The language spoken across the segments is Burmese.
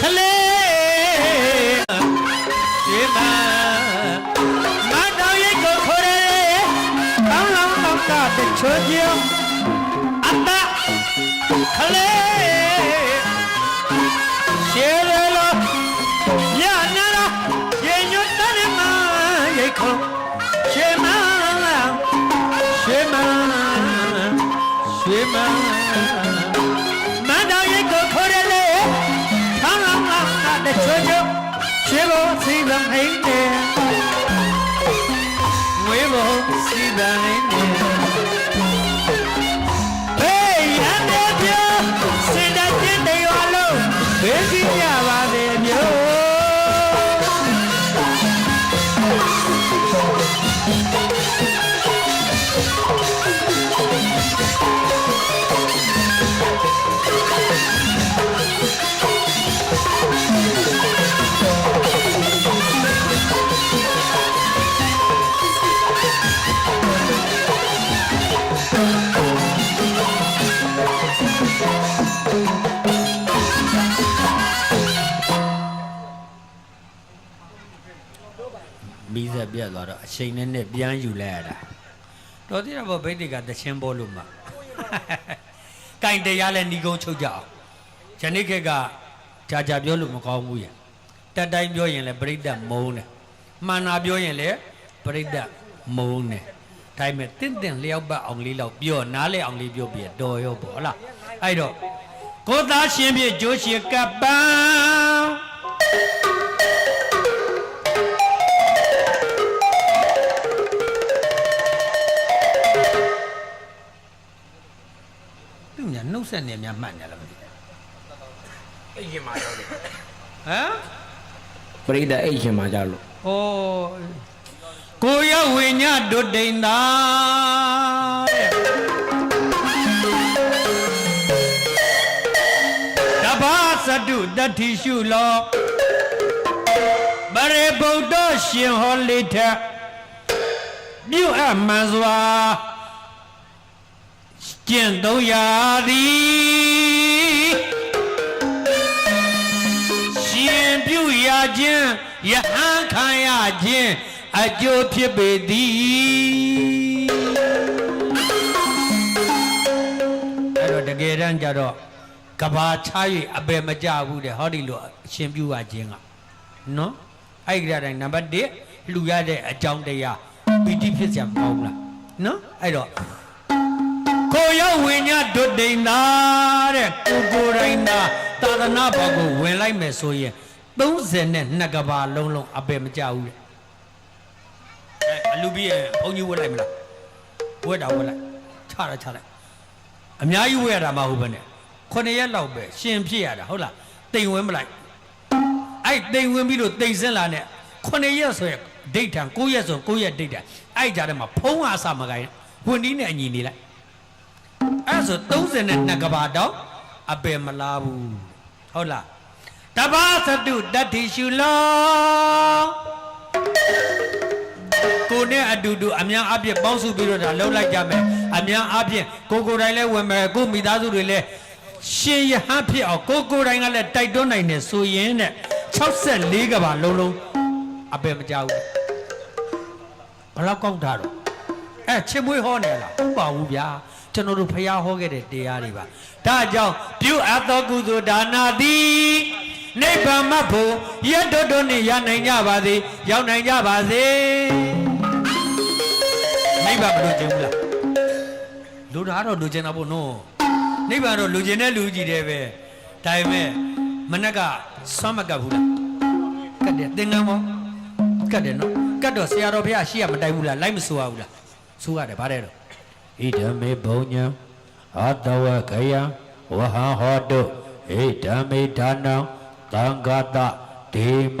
ခလေးဒီမှာမတော်ရိတ်ကိုခေါ်ရဲကောင်းလောင်းတော့ကတချိုးချင်း ဖို့စီပန်နေတယ်ငွေဖို့စီပန်နေတယ် ပြတ်သွားတော့အချိန်နဲ့နဲ့ပြန်ယူလိုက်ရတာတော်သေးတာပေါ့ဗိတ်တွေကတချင်းပေါ်လို့မှာကင်တရားလဲဏီကုန်းချုပ်ကြအောင်ယနေ့ခေတ်ကကြာကြာပြောလို့မကောင်းဘူးရတက်တိုင်းပြောရင်လဲပြိတ္တမုံတယ်မှန်တာပြောရင်လဲပြိတ္တမုံတယ်ဒါပေမဲ့တင့်တင့်လျောက်ပတ်အောင်လေးလောက်ပြောနားလဲအောင်လေးပြောပြတော်ရောပေါ့ဟုတ်လားအဲ့တော့ကိုသားရှင်ပြကျိုးရှင်ကပ္ပံသူညာနှု ဆက်နေများမှတ်နေလားမသိဘူးအဲ့ရင်မှာရောက်တယ်ဟမ်ပရိသတ်အဲ့ရင်မှာကြလို့ဩကိုရဝိညာဒုဒိန်သာတဲ့တဘာသတုတတ္ထိရှုလောပရိဗုဒ္ဓရှင်ဟောလိထပြုအပ်မှန်စွာ ကျင့်သုံးရာသည်ရှင်ပြုရာခြင်းယဟန်ခံရခြင်းအကျိုးဖြစ်ပေသည်အဲ့တော့တကယ်တမ်းကျတော့ကဘာချ၍အပယ်မကြဘူးတဲ့ဟောဒီလိုအရှင်ပြုရခြင်းကနော်အဲ့ဒီကြတိုင်းနံပါတ်1လှူရတဲ့အကြောင်းတရားပီတိဖြစ်စရာမကောင်းဘူးလားနော်အဲ့တော့ ကိုရောက်ဝိညာဉ်ဒုတိန်သာတဲ့ကိုကိုယ်တိုင်းသာသာသနာဘောင်ကိုဝင်လိုက်မယ်ဆိုရင်30နဲ့နှစ်ကဘာလုံးလုံးအပယ်မကြဘူးတဲ့အဲအလူပြီးရင်ဘုန်းကြီးဝတ်လိုက်မလားဝတ်တာဝတ်လိုက်ချတာချလိုက်အများကြီးဝတ်ရတာမဟုတ်ဘဲနဲ့ခုနှစ်ရက်လောက်ပဲရှင်ဖြစ်ရတာဟုတ်လားတိမ်ဝင်မလိုက်အဲ့တိမ်ဝင်ပြီးလို့တိမ်စင်းလာနဲ့ခုနှစ်ရက်ဆိုရင်ဒိတ်ထံ9ရက်ဆို9ရက်ဒိတ်ထံအဲ့ကြားထဲမှာဖုံးအားအစမကိုင်းဝင်ဒီနဲ့အညီနေလိုက် အဲ့ဆို32ကဘာတော့အပယ်မလားဘူးဟုတ်လားတဘာသတုတတ္ထိရှုလောကိုနဲ့အတူတူအများအပြည့်ပေါင်းစုပြီးတော့ဒါလှုပ်လိုက်ကြမယ်အများအပြည့်ကိုကိုယ်တိုင်လည်းဝင်မယ်ကိုမိသားစုတွေလည်းရှင်ရဟန်းဖြစ်အောင်ကိုကိုယ်တိုင်ကလည်းတိုက်တွန်းနိုင်တယ်ဆိုရင်တဲ့64ကဘာလုံးလုံးအပယ်မကြောက်ဘူးဘယ်လောက်ကောက်တာတော့အဲချစ်မွေးဟောနေလားဟုတ်ပါဘူးဗျာ ကျွန်တော်တို့ဖះဟောခဲ့တဲ့တရားတွေပါဒါကြောင့်ပြုအပ်သောကုသိုလ်ဒါနာသည်နိဗ္ဗာန်မဖို့ရတ်တော်တော်နဲ့ရနိုင်ကြပါစေရောက်နိုင်ကြပါစေနိဗ္ဗာန်မလို့ခြင်းဘူးလားလူသားတော့လူကျင်တာပေါ့နော်နိဗ္ဗာန်တော့လူကျင်တဲ့လူကြီးတယ်ပဲဒါပေမဲ့မနက်ကဆွမ်းမကပ်ဘူးလားကတ်တယ်သင်္ကန်းမောကတ်တယ်နော်ကတ်တော့ဆရာတော်ဘုရားရှိရမတိုင်ဘူးလားလိုက်မဆိုရဘူးလားဆိုရတယ်ဗါတဲ့တော့ ဣဒမေဘုံညံအတဝကယံဝဟံဟောတုဣဒမေဒါနံသံဃတဒေမ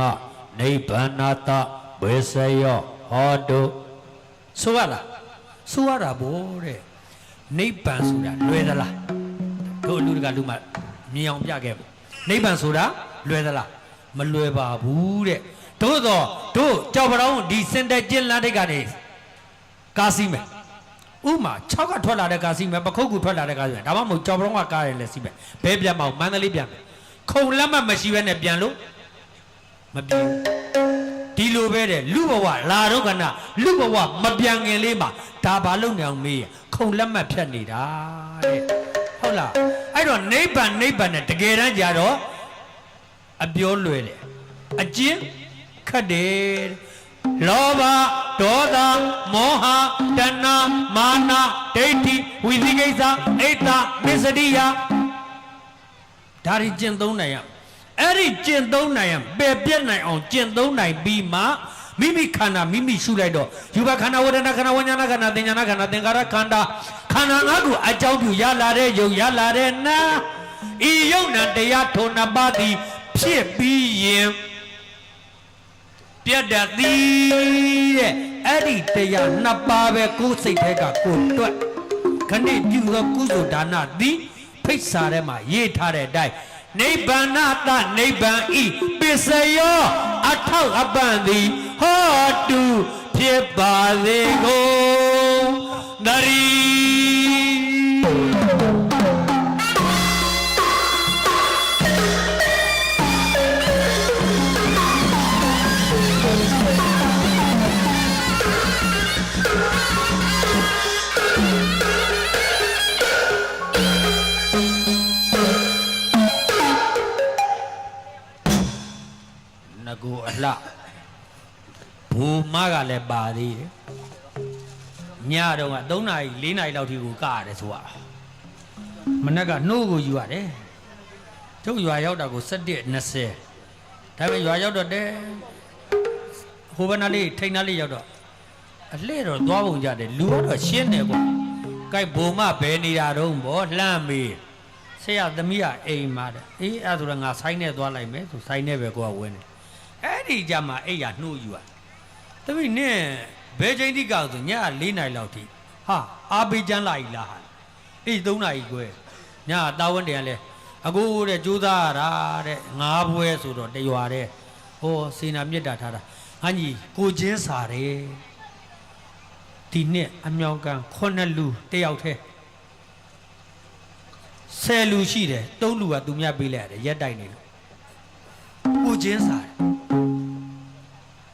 နိဗ္ဗာနတဝေစယောဟောတုဆိုရလားဆိုရတာဗောတဲ့နိဗ္ဗာန်ဆိုတာလွယ်သလားတို့လူတကလူမမြင်အောင်ပြခဲ့ပေါ့နိဗ္ဗာန်ဆိုတာလွယ်သလားမလွယ်ပါဘူးတဲ့တို့တော့တို့ကြောက်ပတောင်းဒီစင်တဲ့ကျင်းလန်းတိတ်ကနေကားစီးမယ် ဥမာ6ကထွက်လာတဲ့ကားစီးမယ်ပခုတ်ကူထွက်လာတဲ့ကားစီးမယ်ဒါမှမဟုတ်ကြောင်ပရောင်းကကားရယ်လည်းစီးမယ်ဘဲပြန်မအောင်မန္တလေးပြန်မယ်ခုံလက်မှတ်မရှိဘဲနဲ့ပြန်လို့မပြေဘူးဒီလိုပဲတဲ့လူဘဝလာတော့ကနာလူဘဝမပြန်ခင်လေးမှာဒါဘာလို့နေအောင်မေးရခုံလက်မှတ်ဖြတ်နေတာတဲ့ဟုတ်လားအဲ့တော့နိဗ္ဗာန်နိဗ္ဗာန်နဲ့တကယ်တမ်းကြတော့အပြောလွယ်တယ်အကျဉ်းခတ်တယ် လောဘဒေါသမောဟတဏမာနဒိဋ္ဌိဝိသိကိစ္စအိတ်တမစ္စရိယဒါတွေကျင့်သုံးနိုင်ရအဲ့ဒီကျင့်သုံးနိုင်ရပယ်ပြက်နိုင်အောင်ကျင့်သုံးနိုင်ပြီးမှမိမိခန္ဓာမိမိရှုလိုက်တော့ယူဘခန္ဓာဝေဒနာခန္ဓာဝိညာဏခန္ဓာသင်ညာဏခန္ဓာသင်္ခါရခန္ဓာခန္ဓာငါးခုအကြောင်းပြုရလာတဲ့ယုံရလာတဲ့နာဤယုံနာတရားထုံနှစ်ပါးသည်ဖြစ်ပြီးရင် ပြတ်တတ်သည်တဲ့အဲ့ဒီတရားနှစ်ပါးပဲကိုယ်စိတ်ထဲကကိုယ်တွက်ခဏပြုသောကုသိုလ်ဒါနသည်ဖိတ်စာထဲမှာရေးထားတဲ့အတိုင်းနိဗ္ဗာန်တနိဗ္ဗာန်ဤပစ္စယောအထောက်အပံ့သည်ဟောတုဖြစ်ပါစေကုန်သတ မကလည်းပါသေးတယ်ညတော့က3နာရီ4နာရီလောက်ထိကိုကရတယ်ဆိုတာမနေ့ကနှိုးကိုယူရတယ်ကျုပ်ရွာရောက်တာကို17 20ဒါပေမဲ့ရွာရောက်တော့တဲ့ဟိုဘက်နားလေးထိန်နားလေးရောက်တော့အလှဲ့တော့သွားပုံကြတယ်လူကတော့ရှင်းတယ်ကွာကြိုက်ဘုံမဘယ်နေတာတော့ဗောလှမ်းမေးဆရာသမီးကအိမ်မှာတဲ့အေးအဲ့ဒါဆိုတော့ငါဆိုင်နဲ့သွားလိုက်မယ်သူဆိုင်နဲ့ပဲကိုကဝင်တယ်အဲ့ဒီကြမှာအဲ့ရနှိုးယူอ่ะ တပိနင်းဘယ်ချိန်တိကောက်ဆိုည၄နာရီလောက်ထိဟာအာဘေးကျန်းလာ ਈ လားဟာအေး၃နာရီခွဲညတာဝန်တန်လဲအကိုတဲ့ကြိုးစားရတာတဲ့ငါးပွဲဆိုတော့တရွာတဲ့ဟောစေနာမြစ်တာထားတာငါကြီးကိုချင်းစာတယ်ဒီနှစ်အမြောင်ကန်ခုနှစ်လူတယောက်တည်းဆယ်လူရှိတယ်သုံးလူကသူမြတ်ပေးလိုက်ရတယ်ရက်တိုက်နေလို့ကိုချင်းစာတယ်ဘ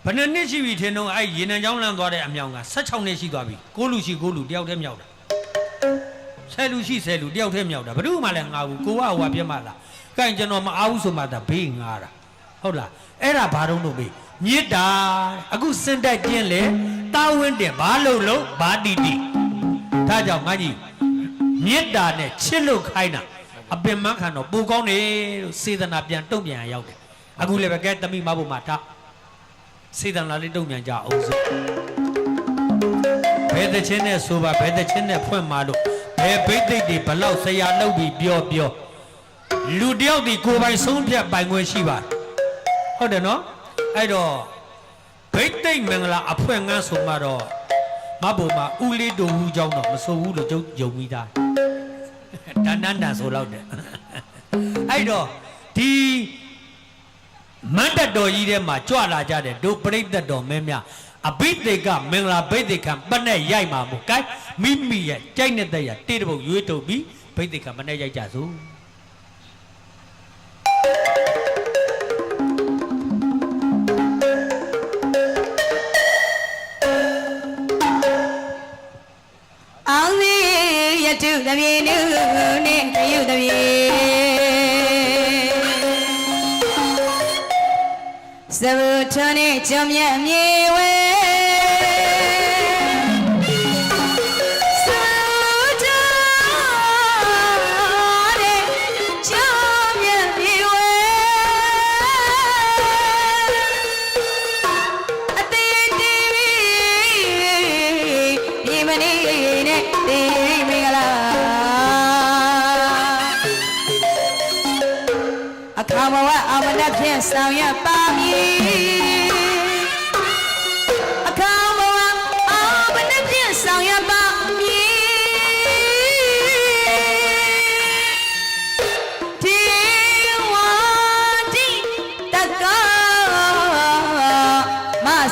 ယ်နှစ်နှစ်ရှိပြီထင်တော့အဲ့ရေနံချောင်းလန်းသွားတဲ့အမြောင်က16နှစ်ရှိသွားပြီ6လူရှိ6လူတယောက်တည်းမြောက်တာ10လူရှိ10လူတယောက်တည်းမြောက်တာဘယ်သူမှလည်းငါဘူးကိုကဟိုကပြတ်မှလားကဲကျွန်တော်မအားဘူးဆိုမှသာဘေးငါတာဟုတ်လားအဲ့ဒါဘာတော့လို့မေးမြစ်တာအခုစင်တက်ကျင်းလေတာဝင်းတင်ဘာလို့လို့ဘာတီတီဒါကြောင့်ငါကြီးမြစ်တာနဲ့ချစ်လို့ခိုင်းတာအပင်မခံတော့ပူကောင်းတယ်လို့စေတနာပြန်တုံ့ပြန်ရောက်တယ်အခုလည်းပဲကဲတမိမဖို့မှာထား စေတနာလေးတုံ့ပြန်ကြအောင်စို့ဘယ်တခြင်းနဲ့ဆိုပါဘယ်တခြင်းနဲ့ဖွင့်မာလို့ဘယ်ဘိသိက်တွေဘလောက်ဆရာလုပ်ပြီးပြောပြောလူတယောက်ဒီကိုယ်ပိုင်ဆုံးဖြတ်ပိုင်ခွင့်ရှိပါဟုတ်တယ်နော်အဲ့တော့ဘိသိက်မင်္ဂလာအဖွဲ့ငန်းဆိုမှတော့မဘုံမှာဦးလေးတူဟူကြောင်းတော့မဆိုဘူးလို့ကျုပ်ယုံမိသားတန်တန်တန်ဆိုတော့တယ်အဲ့တော့ဒီ မတ်တတော်ကြီးထဲမှာကြွလာကြတဲ့ဒုပရိသတ်တော်မင်းများအဘိသေကမင်္ဂလာဘိသေကံပနဲ့ရိုက်မှာမို့ကဲမိမိရဲ့ကြိုက်တဲ့တဲ့ရတေးတပုတ်ရွေးထုတ်ပြီးဘိသေကံပနဲ့ရိုက်ကြစို့အောင်စီရတုတပြေနုနဲ့တယုတပြေ သဘုထွန်းနဲ့ကြောင်မြတ်မြေဝဲ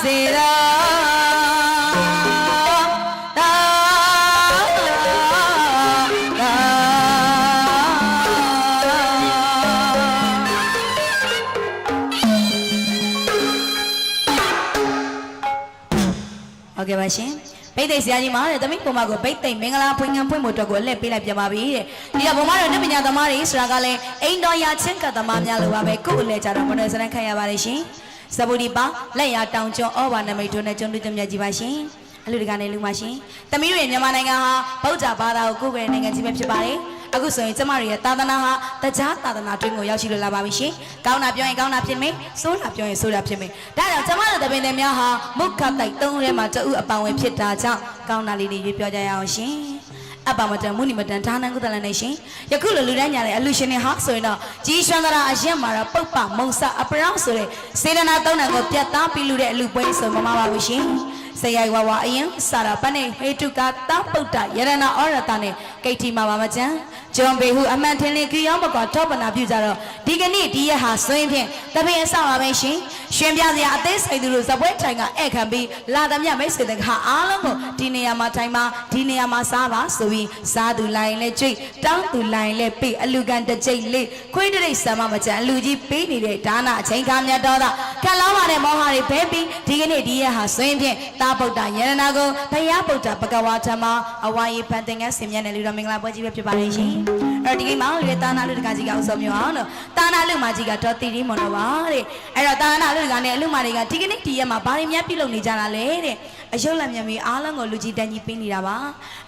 စေရာသာသာဟုတ်ကဲ့ပါရှင်ပိတ်သိဆရာကြီးမှာတဲ့သမီးပုံမကိုပိတ်သိမင်္ဂလာဖွင့်ခံဖွင့်ဖို့အတွက်ကိုလှည့်ပေးလိုက်ပြန်ပါပြီတဲ့ဒီတော့ပုံမတို့နှစ်ပညာသမားတွေဆိုတာကလည်းအိမ်တော်ရချင်းကသမားများလိုပါပဲခုအလဲကြတော့မနွယ်စရန်ခံရပါတယ်ရှင် ဇဘူဒီပါလက်ရတောင်ကျော်ဩဘာနမိတ်တို့နဲ့ကျုံတွေ့ကြမြတ်ကြီးပါရှင်အလူတကာနဲ့လူပါရှင်သမီးတို့ရဲ့မြန်မာနိုင်ငံဟာဗုဒ္ဓဘာသာကိုကိုယ်ပဲနိုင်ငံကြီးပဲဖြစ်ပါတယ်အခုဆိုရင်ကျမတို့ရဲ့သာသနာဟာတရားသာသနာတွင်ကိုရောက်ရှိလို့လာပါပြီရှင်။ကောင်းတာပြောရင်ကောင်းတာဖြစ်မယ်။ဆိုးတာပြောရင်ဆိုးတာဖြစ်မယ်။ဒါကြောင့်ကျမတို့တပင်တွေများဟာမုခတိုက်သုံးထဲမှာတအုပ်အပောင်ဝင်ဖြစ်တာကြောင့်ကောင်းတာလေးတွေရွေးပြောကြရအောင်ရှင်။ အပ္ပမတန်မုနိမတန်ဒါနံကုသလနဲ့ရှင်ယခုလိုလူတိုင်းညာတဲ့အလူရှင်တွေဟာဆိုရင်တော့ကြီးရွှမ်းသရာအရင်မှာတော့ပုပ္ပမုံစအပရောင်းဆိုတဲ့စေတနာသုံးနံကိုပြတ်သားပြီးလူတဲ့အလူပွဲဆိုမမပါဘူးရှင်စရိုက်ဝါဝါအရင်စာရပနေဟေတုကတပုတ္တယရဏဩရတနဲ့ကိဋ္တိမာပါမကျန် ဂျွန်ဘေဟုအမှန်ထင်လင်းကြည်အောင်မကွာထောပနာပြုကြတော့ဒီကနေ့ဒီရက်ဟာဆွင်းဖြင့်တပင်အဆောက်ပါပဲရှင်ရှင်ပြစရာအသေးစိတ်သူတို့ဇပွဲထိုင်ကဧည့်ခံပြီးလာသမျှမိတ်ဆွေတခါအားလုံးကိုဒီနေရာမှာထိုင်ပါဒီနေရာမှာစားပါဆိုပြီးစားသူလိုင်းလဲကြွိတ်တောင်းသူလိုင်းလဲပေးအလူကန်တစ်ကြိတ်လေးခွေးတရိတ်ဆံမမကျန်အလူကြီးပေးနေတဲ့ဒါနအချိန်ခါမြတ်တော်တာခံလောင်းပါတဲ့မောဟတွေဘဲပြီးဒီကနေ့ဒီရက်ဟာဆွင်းဖြင့်တာဗုဒ္ဓယရနာကိုဘုရားဗုဒ္ဓဘဂဝါဓမ္မအဝါယေဖန်တင်ငယ်ဆင်မြတ်တဲ့လူတော်မင်္ဂလာပွဲကြီးပဲဖြစ်ပါလိမ့်ရှင်အဲ့တော့ဒီကိမောင်လေးတာနာလူတကကြီးကဥဆောင်မျိုးအောင်တော့တာနာလူမကြီးကတော့တီတီမွန်တော့ပါတဲ့အဲ့တော့တာနာလူတကနဲ့အလူမတွေကဒီကနေ့ဒီရက်မှာဘာတွေများပြုလုပ်နေကြတာလဲတဲ့အယုတ်လက်မြန်မီအားလုံးကိုလူကြီးတန်းကြီးပေးနေတာပါ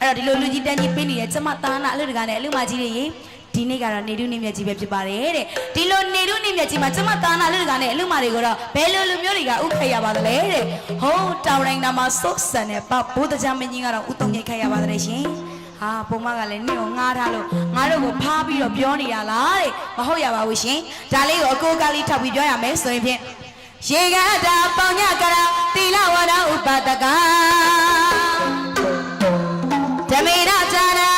အဲ့တော့ဒီလိုလူကြီးတန်းကြီးပေးနေတဲ့ကျမတာနာအလူတကနဲ့အလူမကြီးတွေရေဒီနေ့ကတော့နေတုနေမြတ်ကြီးပဲဖြစ်ပါတယ်တဲ့ဒီလိုနေတုနေမြတ်ကြီးမှာကျမတာနာလူတကနဲ့အလူမတွေကိုတော့ဘယ်လိုလူမျိုးတွေကဥခိုက်ရပါသလဲတဲ့ဟိုးတောင်တိုင်းနာမှာစိုးစံတဲ့ပဘုဒ္ဓကြမင်းကြီးကတော့ဥတုံငိတ်ခိုက်ရပါသလဲရှင် ဟာပုံမကလည်းနင့်ကိုငားထားလို့ငါတို့ကိုဖားပြီးတော့ပြောနေရလားတဲ့မဟုတ်ရပါဘူးရှင်ဒါလေးကိုအကိုကားလေးထောက်ပြီးပြောရမယ်ဆိုရင်ဖြင့်ရေကတာပေါညကရာတိလဝရဥပဒကဓမေရဇာနာ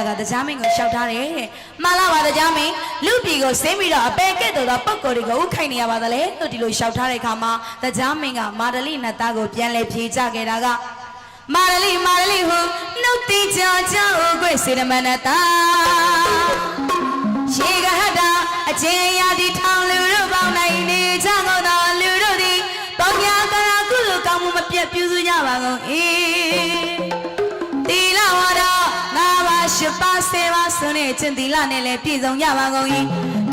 တ်သားကတရားမင်းကိုရှောက်ထားတယ်တဲ့မှန်လားပါတရားမင်းလူပြည်ကိုဆင်းပြီးတော့အပေကဲ့သို့သောပုံကိုယ်တွေကိုဥခိုင်နေရပါသလဲလို့ဒီလိုရှောက်ထားတဲ့အခါမှာတရားမင်းကမာရလီနတ်သားကိုပြန်လဲဖြေကြခဲ့တာကမာရလီမာရလီဟိုနှုတ်တိချာချာဟိုကွေစေတမနတာရေကဟတာအချင်းရာဒီထောင်လူတို့ပေါင်းနိုင်နေကြကုန်သောလူတို့သည်ပေါင်းများကရာကုလိုကောင်းမှုမပြတ်ပြုစုကြပါကုန်၏ ပါးဆွနေခြင်းတီလာနဲ့လည်းပြည့်စုံကြပါကုန်၏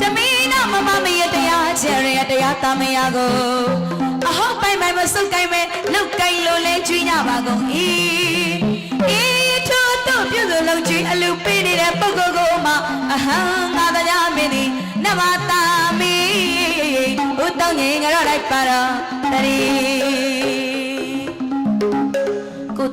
တမီနာမမမရတရားချေရတရားတမယာကိုအဟုတ်ပိုင်ပိုင်မစုတ်ကိုင်မဲလုတ်ကိုင်လို့လဲကျွေးကြပါကုန်၏အေးထို့တို့ပြုစုလုံးကျွေးအလူပေးနေတဲ့ပုဂ္ဂိုလ်ကိုမှအဟံငါတရားမင်းသည်နမတာမီဘုတောင်းငင်ကြတော့လိုက်ပါတော့တရီ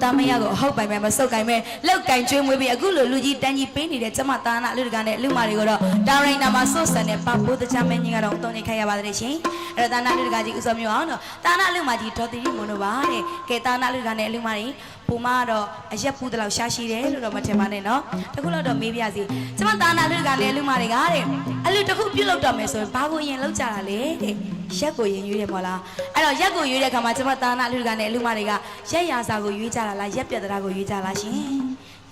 သားမရကိုအဟုတ်ပိုင်ပိုင်မစုတ်ကိုင်မဲလောက်ကင်ကျွေးမွေးပြီးအခုလိုလူကြီးတန်းကြီးပေးနေတဲ့ကျမသားနာလူတကာနဲ့လူမာတွေကိုတော့တာရိန်နာမှာစိုးစံတဲ့ပပိုးတချမင်းကြီးကတော့တုံးနေခိုင်းရပါတယ်ရှင်အဲ့တော့တာနာလူတကာကြီးဥဆောင်မျိုးအောင်တော့တာနာလူမာကြီးဒေါ်တီရီမွန်တို့ပါတဲ့ကဲတာနာလူတကာနဲ့လူမာတွေပုံမကတော့အရက်ပူးတလောက်ရှာရှိတယ်လို့တော့မထင်ပါနဲ့နော်တခုတော့တော့မေးပြစီကျမသားနာလူတကာနဲ့လူမာတွေကတဲ့အလူတစ်ခုပြုတ်လောက်တော့မယ်ဆိုရင်ဘာကိုရင်လောက်ကြတာလဲတဲ့ ရက်ကိုရင်ရွေးတယ်မို့လားအဲ့တော့ရက်ကိုရွေးတဲ့ခါမှာကျမသားနာလူတကာနဲ့လူမာတွေကရက်ရာစာကိုရွေးကြတာလားရက်ပြတ်တရားကိုရွေးကြလားရှင်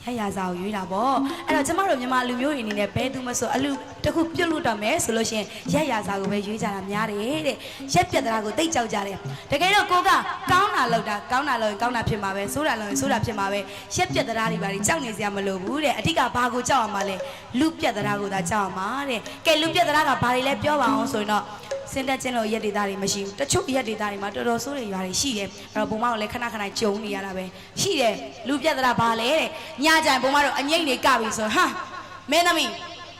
ရရစာကိုရွေးတာပေါ့အဲ့တော့ကျမတို့မြန်မာလူမျိုးတွေအနေနဲ့ဘဲသူမဆိုအလူတစ်ခုပြုတ်လို့တော့မယ်ဆိုလို့ရှိရင်ရရစာကိုပဲရွေးကြတာများတယ်တဲ့ရက်ပြတ်တာကိုတိတ်ကြောက်ကြတယ်တကယ်တော့ကိုကကောင်းတာလောက်တာကောင်းတာလောက်ရင်ကောင်းတာဖြစ်မှာပဲဆိုးတာလောက်ရင်ဆိုးတာဖြစ်မှာပဲရက်ပြတ်တာတွေပါတွေကြောက်နေစရာမလိုဘူးတဲ့အဓိကဘာကိုကြောက်အောင်မလဲလူပြတ်တာကိုသာကြောက်အောင်ပါတဲ့ကဲလူပြတ်တာကဘာတွေလဲပြောပါအောင်ဆိုရင်တော့ စင်တက်ချင်းလို့ရက်ဒေတာတွေမရှိဘူးတချို့ရက်ဒေတာတွေမှာတော်တော်ဆိုးတဲ့ရွာတွေရှိတယ်အဲ့တော့ဘုံမကလည်းခဏခဏကြုံနေရတာပဲရှိတယ်လူပြတ်တာဘာလဲတဲ့ညကြိုင်ဘုံမတို့အငိမ့်တွေကပြီဆိုဟာမင်းသမီး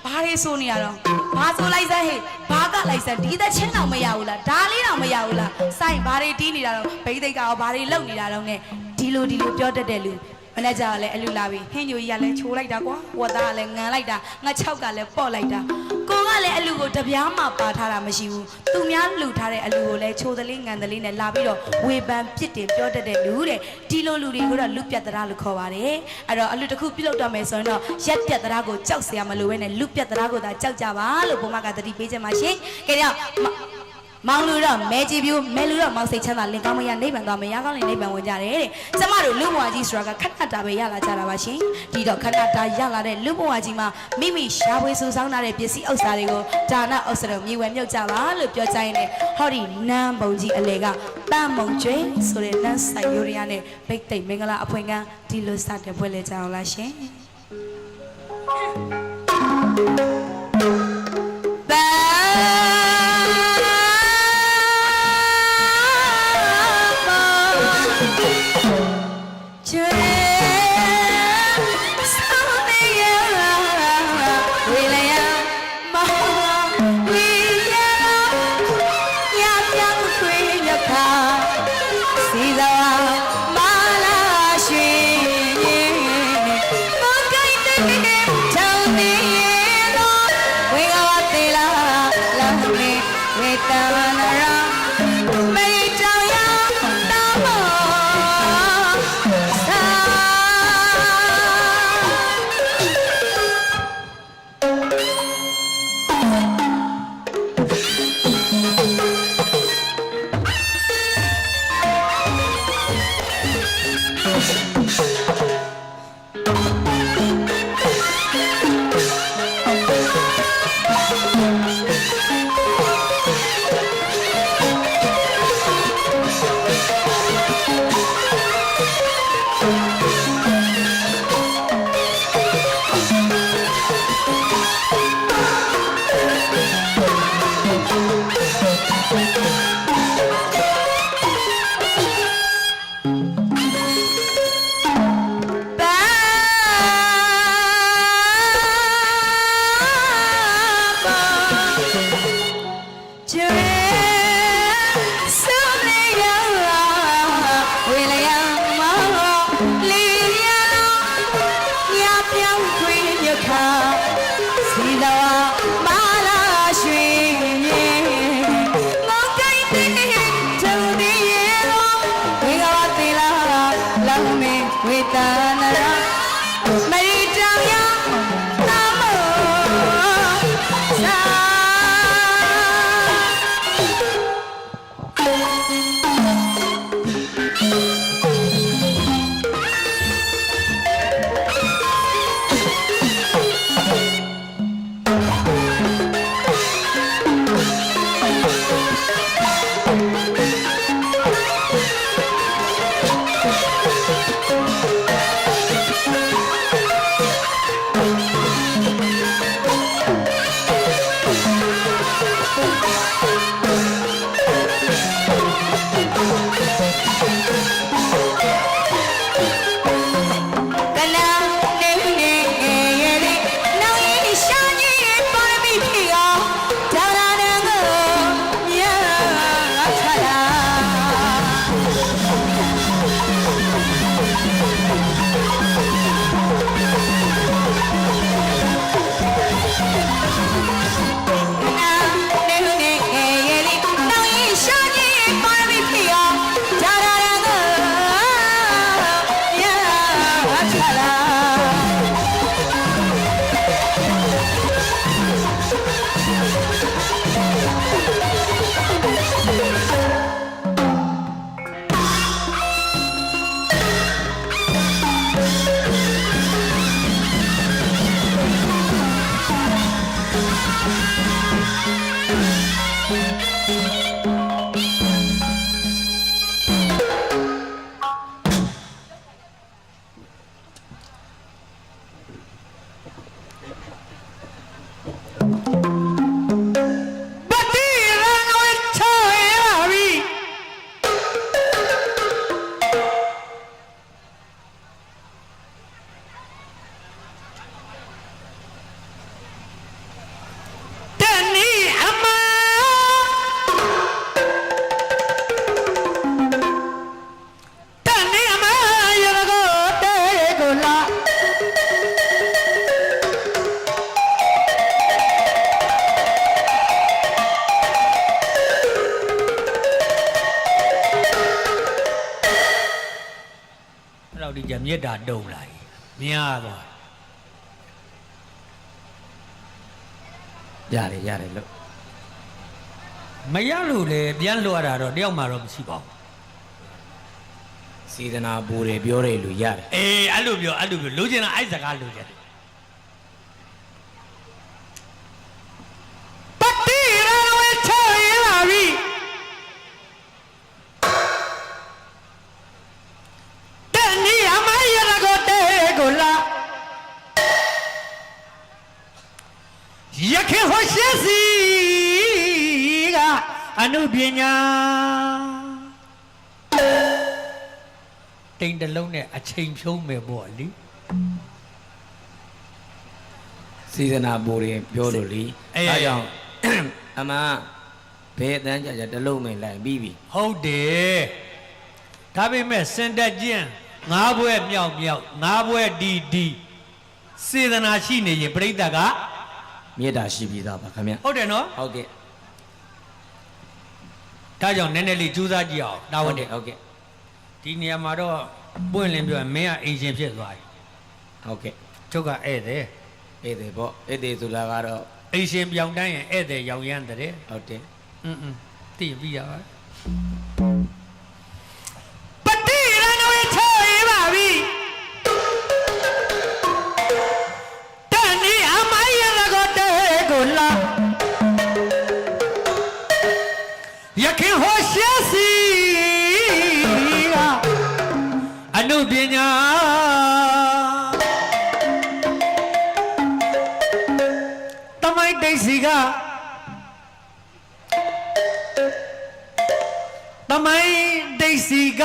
ဘာတွေဆိုနေရတော့ဘာဆိုလိုက်စမ်းဟေ့ဘာကလိုက်စမ်းဒီသက်ချင်းတော့မရဘူးလားဒါလေးတော့မရဘူးလားစိုင်းဘာတွေတီးနေတာတော့ဘိသိက်ကရောဘာတွေလုံနေတာတော့ ਨੇ ဒီလိုဒီလိုပြောတတ်တဲ့လူမနေ့ကျကလည်းအလူလာပြီဟင်းညိုကြီးကလည်းချိုးလိုက်တာကွာဝတ်သားကလည်းငန်လိုက်တာငါချောက်ကလည်းပေါ့လိုက်တာကိုက လည်းအလူကိုတပြားမှပါထားတာမရှိဘူးသူများလူထားတဲ့အလူကိုလည်းချိုးသလေးငန်သလေးနဲ့လာပြီးတော့ဝေဖန်ပြစ်တင်ပြောတတ်တဲ့လူတဲ့ဒီလိုလူတွေကိုတော့လူပြတ်သလားလို့ခေါ်ပါတယ်အဲ့တော့အလူတစ်ခုပြုတ်လောက်တော့မယ်ဆိုရင်တော့ရက်ပြတ်သလားကိုကြောက်စရာမလိုဘဲနဲ့လူပြတ်သလားကိုသာကြောက်ကြပါလို့ဘုမကတတိပေးချက်ပါရှင်ကြည့်ရအောင် မောင်လူတော့မဲကြီးပြူမဲလူတော့မောင်စိတ်ချမ်းသာလင်ကောင်းမရနိဗ္ဗာန်သွားမရကောင်းလည်းနိဗ္ဗာန်ဝင်ကြတယ်တဲ့ကျမတို့လူဘဝကြီးဆိုတာကခဏတာပဲရလာကြတာပါရှင်ဒီတော့ခဏတာရလာတဲ့လူဘဝကြီးမှာမိမိရှားပွေစုဆောင်းထားတဲ့ပစ္စည်းဥစ္စာတွေကိုဒါနဥစ္စာတို့မြေဝဲမြုပ်ကြပါလို့ပြောကြရင်လေဟောဒီနန်းပုံကြီးအလေကပန်းမုံကျွဲဆိုတဲ့နန်းဆိုင်ရိုးရရနဲ့ဘိတ်သိမ့်မင်္ဂလာအဖွင့်ကန်းဒီလိုစတဲ့ပွဲလေကြအောင်လားရှင်ပ မြစ်တာတုံလာပြီမြားသွားရတယ်ရတယ်လို့မရလို့လေပြန်လွှတ်ရတာတော့တယောက်မှတော့မရှိပါဘူးစေတနာပူတယ်ပြောတယ်လို့ရတယ်အေးအဲ့လိုပြောအဲ့လိုပြောလိုချင်တာအဲ့စကားလိုချင်တယ် အနုပညာတိမ်တလုံးနဲ့အချိန်ဖြုံးမယ်ပေါ့လေစေတနာပူတယ်ပြောလို့လေအေးဒါကြောင့်အမဘယ်အတန်းကြကြတလုံးမလိုက်ပြီးပြီဟုတ်တယ်ဒါပေမဲ့စင်တက်ကျင်းငါးဘွဲမြောက်မြောက်ငါးဘွဲဒီဒီစေတနာရှိနေရင်ပြိဿကမေတ္တာရှိပြီးသားပါခင်ဗျဟုတ်တယ်နော်ဟုတ်ကဲ့ ဒါကြောင့်နည်းနည်းလေးကြိုးစားကြည့်အောင်တာဝန်တယ် ဟုတ်ကဲ့ ဒီနေရာမှာတော့ပွင့်လင်းပြောရင်မင်းကအိမ်ရှင်ဖြစ်သွားပြီ ဟုတ်ကဲ့ ချုပ်ကဧည့်သည် ဧည့်သည်ပေါ့ဧည့်သည်ဆိုတာကတော့ အိမ်ရှင်ပြောင်းတိုင်းရင်ဧည့်သည်ရောင်ရမ်းတဲ့ ဟုတ်တယ် อืมอืมသိပြီရပါပ ပညာတမိုက်တိတ်စီကတမိုင်းဒိတ်စီက